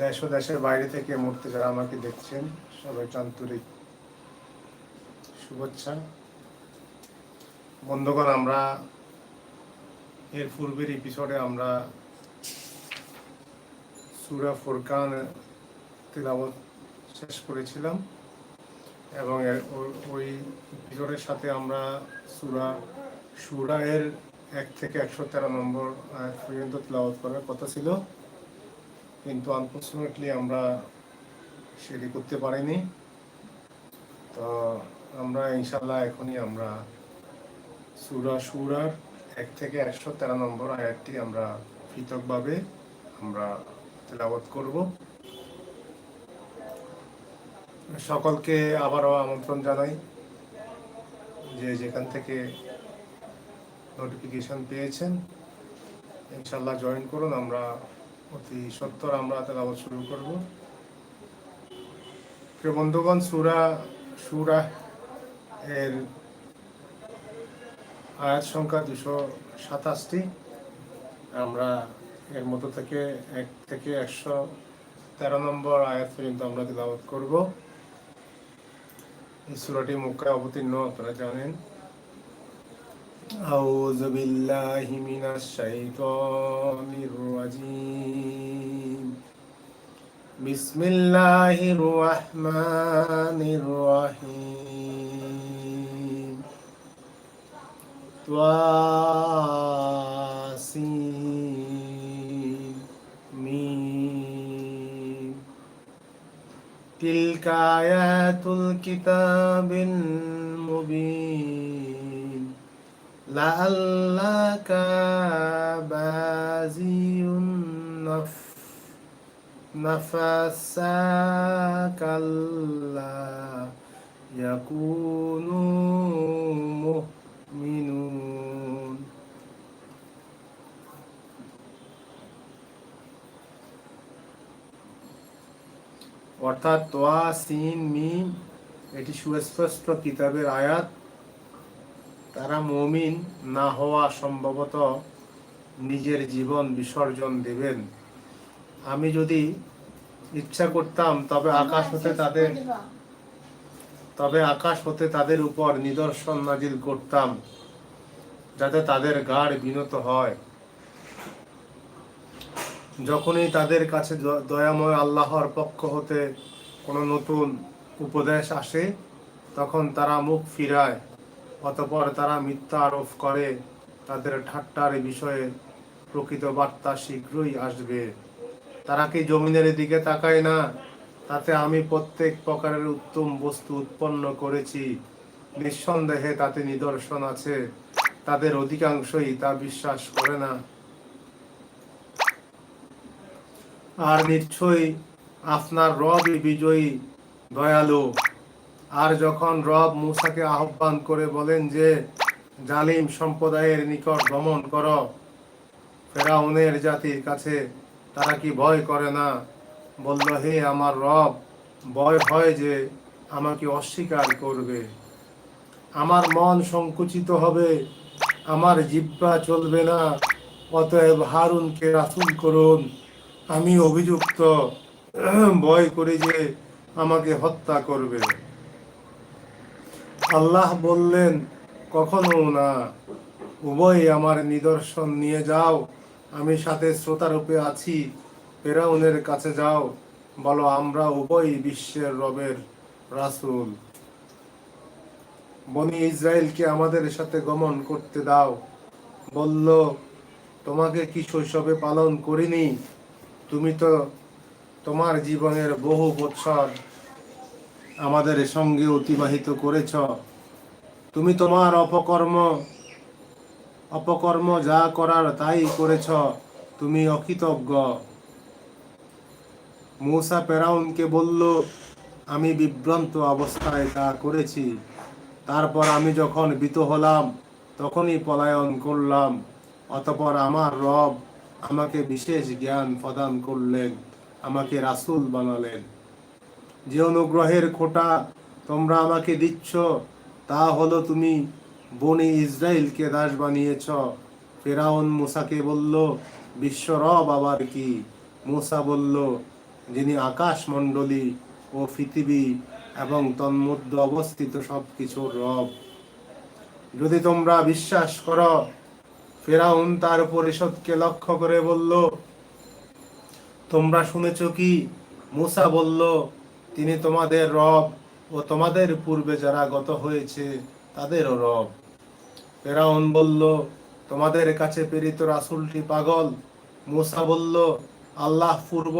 দেশ ও দেশের বাইরে থেকে এই মুহূর্তে যারা আমাকে দেখছেন সবাই আন্তরিক শুভেচ্ছা। বন্ধুগণ, আমরা এর পূর্বের এপিসোডে আমরা সুরা ফুরকান তেলাওয়াত শেষ করেছিলাম এবং ওই এপিসোডের সাথে আমরা সুরা সুরা এর এক থেকে একশো তেরো নম্বর পর্যন্ত তেলাওয়াত করার কথা ছিল। কিন্তু আনফর্চুনেটলি আমরা সেটি করতে পারিনি। তো আমরা ইনশাল্লাহ এখনই আমরা সুরা সুরার এক থেকে একশো তেরো নম্বর আয়াতটি আমরা পৃথকভাবে আমরা তেলাওয়াত করব। সকলকে আবারও আমন্ত্রণ জানাই যে যেখান থেকে নোটিফিকেশন পেয়েছেন। ইনশাল্লাহ জয়েন করুন, আমরা অতি সত্তর আমরা তেলাওয়াত শুরু করব। প্রিয় বন্ধুগণ, সুরা সুরা এর আয়াত সংখ্যা দুশো সাতাশটি। আমরা এর মতো থেকে এক থেকে একশো তেরো নম্বর আয়াত পর্যন্ত আমরা তেলাওয়াত করব। এই সুরাটি মুখায় অবতীর্ণ, আপনারা জানেন। أعوذ بالله من الشيطان الرجيم. بسم الله الرحمن الرحيم. طاسين ميم تلك آيات الكتاب المبين. লাআল্লাকা বাজিউন নফ নাফাসাকাল্লা ইয়াকুনু মুমিনুন। অর্থাৎ তোয়া সিন মিম এটি সুস্পষ্ট কিতাবের আয়াত। তারা মমিন না হওয়া সম্ভবত নিজের জীবন বিসর্জন দেবেন। আমি যদি ইচ্ছা করতাম তবে আকাশ হতে তাদের তবে আকাশ হতে তাদের উপর নিদর্শন নাজিল করতাম, যাতে তাদের গাড় বিনত হয়। যখনই তাদের কাছে দয়াময় আল্লাহর পক্ষ হতে কোনো নতুন উপদেশ আসে, তখন তারা মুখ ফিরায়। অতপর তারা মিথ্যা আরোপ করে। তাদের ঠাট্টার বিষয়ে প্রকৃত বার্তা শীঘ্রই আসবে। তারা কি জমিনের দিকে তাকায় না? তাতে আমি প্রত্যেক প্রকারের উত্তম বস্তু উৎপন্ন করেছি। নিঃসন্দেহে তাতে নিদর্শন আছে। তাদের অধিকাংশই তা বিশ্বাস করে না। আর নিশ্চয়ই আপনার রবই বিজয়ী, দয়ালু। আর যখন রব মুসাকে আহ্বান করে বলেন যে, জালিম সম্প্রদায়ের নিকট গমন কর, ফেরাউনের জাতির কাছে তারা কি ভয় করে না? বলল, হে আমার রব, ভয় হয় যে আমাকে অস্বীকার করবে। আমার মন সংকুচিত হবে, আমার জিব্বা চলবে না, অতএব হারুনকে রাসুল করুন। আমি অভিযুক্ত, ভয় করি যে আমাকে হত্যা করবে। আল্লাহ বললেন, কখনো না। উভয় আমার নিদর্শন নিয়ে যাও। আমি সাথে শ্রোতারূপে আছি। ফেরাউনের কাছে যাও। বলো, আমরা উভয় বিশ্বের রবের রাসূল। বনি ইসরায়েলকে আমাদের সাথে গমন করতে দাও। বলল, তোমাকে কি শৈশবে পালন করিনি? তুমি তো তোমার জীবনের বহু বছর আমাদের সঙ্গে অতিবাহিত করেছ। তুমি তোমার অপকর্ম অপকর্ম যা করার তাই করেছ, তুমি অকৃতজ্ঞ। মৌসা পেরাউনকে বলল, আমি বিভ্রান্ত অবস্থায় তা করেছি। তারপর আমি যখন বিত হলাম, তখনই পলায়ন করলাম। অতপর আমার রব আমাকে বিশেষ জ্ঞান প্রদান করলেন, আমাকে রাসূল বানালেন। যে অনুগ্রহের খোটা তোমরা আমাকে দিচ্ছ, তা হলো তুমি বনে ইসরায়েলকে দাস বানিয়েছ। ফেরাউন মুসাকে বলল, বিশ্ব রব আবার কি? মুসা বলল, যিনি আকাশ মণ্ডলী ও পৃথিবী এবং তন্মধ্যে অবস্থিত সব কিছুর রব। যদি তোমরা বিশ্বাস করো, ফেরাউন তার পরিষদকে লক্ষ্য করে বলল, তোমরা শুনেছ কি? মুসা বলল তিনি তোমাদের রব ও তোমাদের পূর্বে যারা গত হয়েছে, তাদেরও রব। ফেরাউন বলল, তোমাদের কাছে প্রেরিত রাসুলটি পাগল? মুসা বলল, আল্লাহ পূর্ব,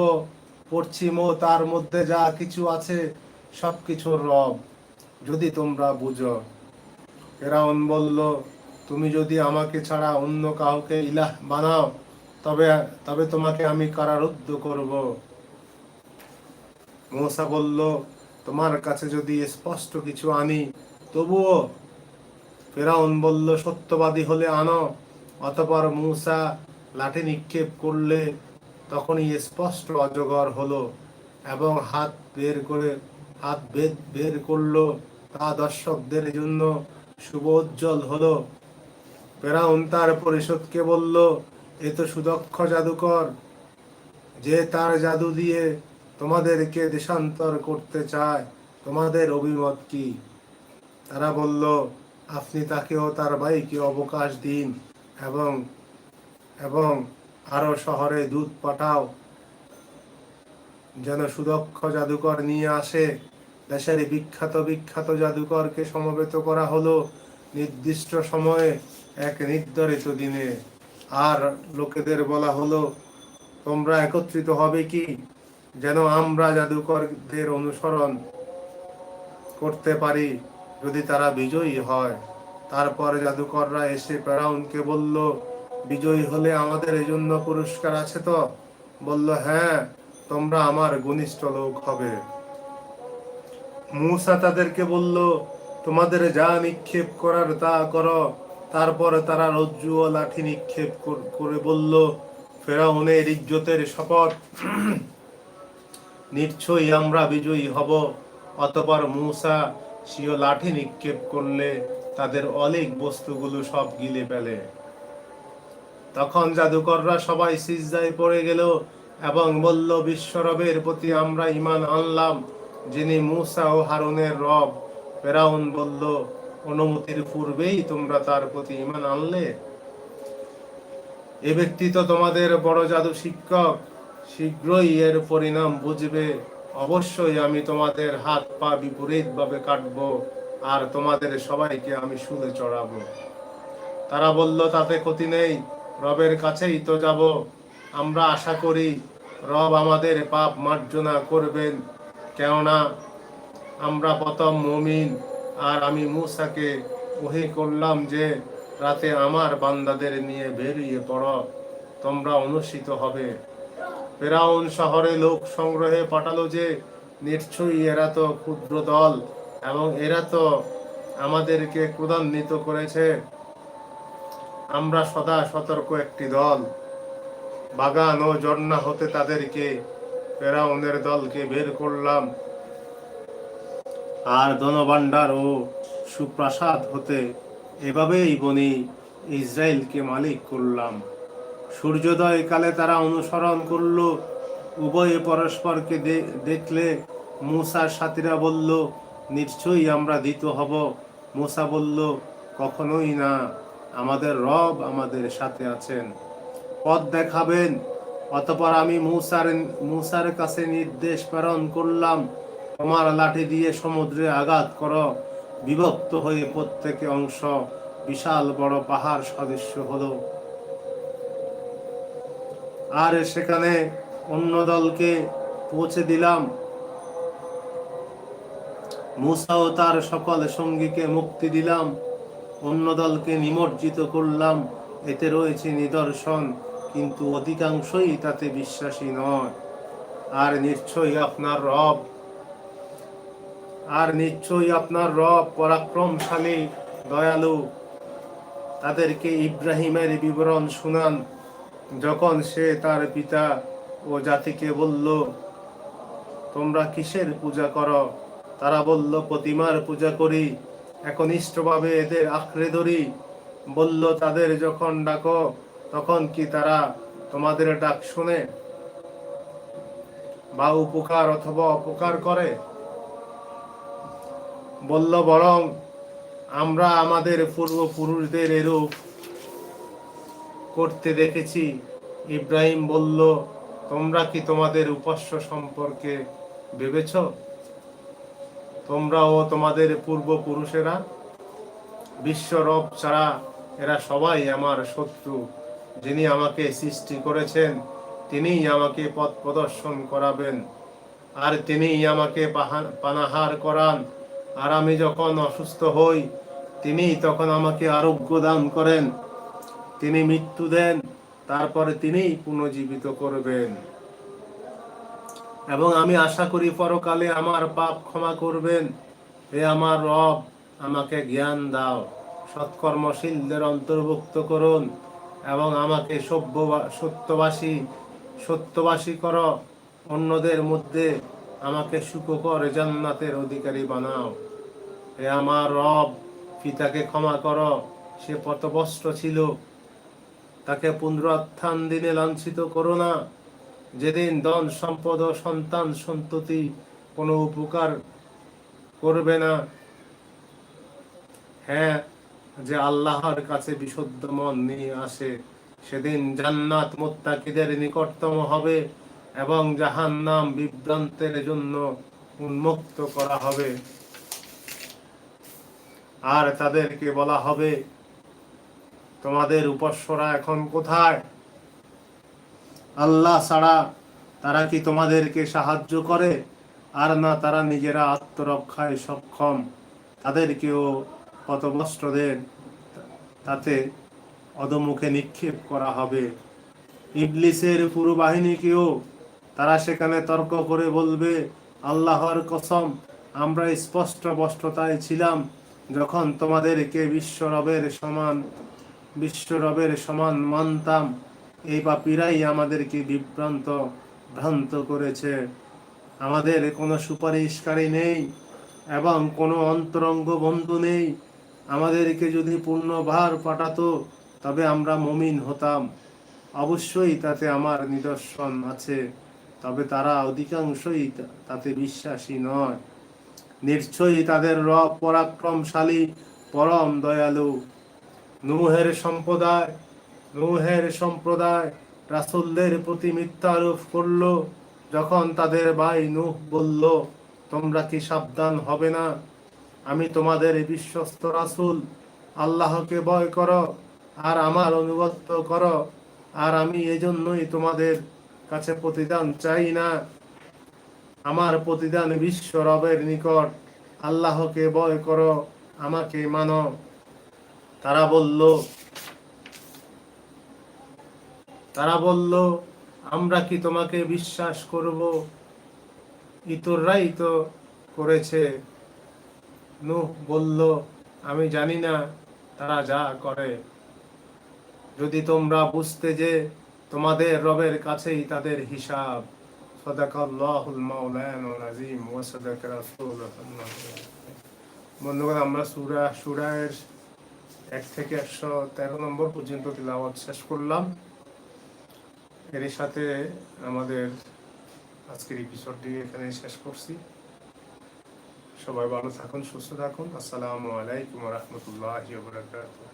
পশ্চিম ও তার মধ্যে যা কিছু আছে সব কিছুর রব, যদি তোমরা বুঝো। ফেরাউন বলল, তুমি যদি আমাকে ছাড়া অন্য কাউকে ইলাহ বানাও, তবে তবে তোমাকে আমি কারারুদ্ধ করব। মৌসা বলল, তোমার কাছে যদি স্পষ্ট কিছু আনি, তবুও? ফেরাউন বলল, সত্যবাদী হলে আনো, অতপর মূসা লাঠি নিক্ষেপ করলে তখনই স্পষ্ট অজগর হলো এবং হাত বের করে, হাত বেদ বের করল, তা দর্শকদের জন্য শুভ উজ্জ্বল হলো। ফেরাউন তার পরিষদকে বলল, এ তো সুদক্ষ জাদুকর, যে তার জাদু দিয়ে তোমাদেরকে দেশান্তর করতে চায়, তোমাদের অভিমত কি? তারা বলল, আপনি তাকেও তার ভাইকে অবকাশ দিন এবং এবং আরও শহরে দুধ পাঠাও। যেন সুদক্ষ জাদুকর নিয়ে আসে। দেশের বিখ্যাত বিখ্যাত জাদুকরকে সমবেত করা হলো নির্দিষ্ট সময়ে এক নির্ধারিত দিনে। আর লোকেদের বলা হলো, তোমরা একত্রিত হবে কি? যেন আমরা জাদুকরদের অনুসরণ করতে পারি, যদি তারা বিজয়ী হয়। তারপর জাদুকররা এসে ফেরাউনকে বলল, বিজয়ী হলে আমাদের এই জন্য পুরস্কার আছে তো? বলল হ্যাঁ তোমরা আমার ঘনিষ্ঠ লোক হবে। মূসা তাদেরকে বলল, তোমাদের যা নিক্ষেপ করার তা করো। তারপর তারা রজ্জু ও লাঠি নিক্ষেপ করে বলল, ফেরাউনের ইজ্জতের শপথ নিশ্চয়ই আমরা বিজয়ী হব। অতপর মূসা সিও লাঠি নিক্ষেপ করলে তাদের অলিক বস্তুগুলো সব গিলে ফেলে। তখন জাদুকররা সবাই সিজদায় পড়ে গেল এবং বলল, বিশ্বরবের প্রতি আমরা ইমান আনলাম, যিনি মূসা ও হারুনের রব। ফেরাউন বলল, অনুমতির পূর্বেই তোমরা তার প্রতি ইমান আনলে। এ ব্যক্তি তো তোমাদের বড় জাদু শিক্ষক শীঘ্রই এর পরিণাম বুঝবে। অবশ্যই আমি তোমাদের হাত পা বিপরীত ভাবে কাটবো আর তোমাদের সবাইকে আমি শুলে চড়াবো। তারা বলল, তাতে ক্ষতি নেই, রবের কাছেই তো যাব। আমরা আশা করি রব আমাদের পাপ মার্জনা করবেন। কেননা আমরা প্রথম মমিন আর আমি মূসাকে ওহি করলাম যে রাতে আমার বান্দাদের নিয়ে বেরিয়ে পড়ো, তোমরা অনুষ্ঠিত হবে। ফেরাউন শহরে লোক সংগ্রহে পাঠালো যে, নিশ্চয়ই এরা তো ক্ষুদ্র দল এবং এরা তো আমাদেরকে ক্রোধান্বিত করেছে। আমরা সদা সতর্ক একটি দল। বাগান ও ঝর্ণা হতে তাদেরকে, ফেরাউনের দলকে বের করলাম। আর ধনভাণ্ডার ও সুপ্রাসাদ হতে এভাবেই বনি ইসরায়েলকে মালিক করলাম। সূর্যোদয় কালে তারা অনুসরণ করল। উভয়ে পরস্পরকে দেখলে মূসার সাথীরা বলল, নিশ্চয়ই আমরা দিত হব। মূসা বলল, কখনোই না। আমাদের রব আমাদের সাথে আছেন। পথ দেখাবেন। অতপর আমি মূসার মূসার কাছে নির্দেশ প্রেরণ করলাম। তোমার লাঠি দিয়ে সমুদ্রে আঘাত করো। বিভক্ত হয়ে প্রত্যেকে অংশ। বিশাল বড় পাহাড় সদৃশ্য হলো। আর সেখানে অন্য দলকে পৌঁছে দিলাম। মুসা ও তার সকল সঙ্গীকে মুক্তি দিলাম। অন্য দলকে নিমজ্জিত করলাম। এতে রয়েছে নিদর্শন, কিন্তু অধিকাংশই তাতে বিশ্বাসী নয়। আর নিশ্চয়ই আপনার রব, আর নিশ্চয়ই আপনার রব পরাক্রমশালী, দয়ালু। তাদেরকে ইব্রাহিমের বিবরণ শুনান। যখন সে তার পিতা ও জাতিকে বলল, তোমরা কিসের পূজা করো? তারা বলল, প্রতিমার পূজা করি, একনিষ্ঠভাবে এদের আঁকড়ে ধরি। বলল, তাদের যখন ডাকো, তখন কি তারা তোমাদের ডাক শুনে? বা উপকার অথবা অপকার করে? বলল, বরং আমরা আমাদের পূর্বপুরুষদের এরূপ করতে দেখেছি। ইব্রাহিম বলল, তোমরা কি তোমাদের উপাস্য সম্পর্কে ভেবেছ? তোমরা ও তোমাদের পূর্বপুরুষেরা? বিশ্ব রব ছাড়া এরা সবাই আমার শত্রু। যিনি আমাকে সৃষ্টি করেছেন, তিনিই আমাকে পথ প্রদর্শন করাবেন। আর তিনিই আমাকে পানাহার করান। আর আমি যখন অসুস্থ হই তিনি তখন আমাকে আরোগ্য দান করেন। তিনি মৃত্যু দেন, তারপরে তিনি পুনর্জীবিত করবেন। এবং আমি আশা করি পরকালে আমার পাপ ক্ষমা করবেন। হে আমার রব, আমাকে জ্ঞান দাও, সৎকর্মশীলদের অন্তর্ভুক্ত করুন এবং আমাকে সভ্য সত্যবাসী সত্যবাসী কর। অন্যদের মধ্যে আমাকে সুখকর জান্নাতের অধিকারী বানাও। হে আমার রব, পিতাকে ক্ষমা কর। সে পথভ্রষ্ট ছিল। তাকে পুনরুত্থান দিনে লাঞ্ছিত করো না। যেদিন ধন, সম্পদ ও সন্তান সন্ততি কোনো উপকার করবে না। হ্যাঁ যে আল্লাহর কাছে বিশুদ্ধ মন নিয়ে আসে, সেদিন জান্নাত মুত্তাকিদের নিকটতম হবে এবং জাহান্নাম বিভ্রান্তের জন্য উন্মুক্ত করা হবে। আর তাদেরকে বলা হবে তোমাদের উপাস্যরা এখন কোথায়? আল্লাহ ছাড়া তারা কি তোমাদেরকে সাহায্য করে? আর না তারা নিজেরা আত্মরক্ষায় সক্ষম? তাদেরকেও পথভ্রষ্টদের তাতে অধমুখে নিক্ষেপ করা হবে। ইবলিসের পুরো বাহিনীকেও তারা সেখানে তর্ক করে বলবে, আল্লাহর কসম, আমরা স্পষ্ট বস্ত্রতায় ছিলাম যখন তোমাদেরকে বিশ্বরবের সমান বিশ্বরবের সমান মানতাম। এই পাপীরাই আমাদেরকে বিভ্রান্ত, ভ্রান্ত করেছে। আমাদের কোনো সুপারিশকারী নেই এবং কোনো অন্তরঙ্গ বন্ধু নেই। আমাদেরকে যদি পূর্ণ ভার পাঠাতো, তবে আমরা মমিন হতাম। অবশ্যই তাতে আমার নিদর্শন আছে, তবে তারা অধিকাংশই তাতে বিশ্বাসী নয়। নিশ্চয়ই তাদের রব পরাক্রমশালী, পরম দয়ালু। নূহের সম্প্রদায়, নুহের সম্প্রদায় রাসূলদের প্রতি মিথ্যা আরোপ করল, যখন তাদের ভাই নূহ বলল, তোমরা কি সাবধান হবে না? আমি তোমাদের বিশ্বস্ত রাসূল। আল্লাহকে ভয় করো আর আমার অনুগত্য করো। আর আমি এজন্যই তোমাদের কাছে প্রতিদান চাই না। আমার প্রতিদান বিশ্ব রবের নিকট। আল্লাহকে ভয় করো, আমাকে মানো। তারা বলল তারা বলল, আমরা কি তোমাকে বিশ্বাস করব? ইতররাই তো করেছে। নূহ বলল, আমি জানি না তারা যা করে। যদি তোমরা বুঝতে যে তোমাদের রবের কাছেই তাদের হিসাব, সদাকাল্লাহুল বন্ধুগণ, আমরা সূরা, সূরায়ের এক থেকে একশো তেরো নম্বর পর্যন্ত তিলাওয়াত শেষ করলাম। এর সাথে আমাদের আজকের এপিসোডটি এখানে শেষ করছি। সবাই ভালো থাকুন, সুস্থ থাকুন। আসসালামু আলাইকুম রহমতুল্লাহ বারাকাতুহু।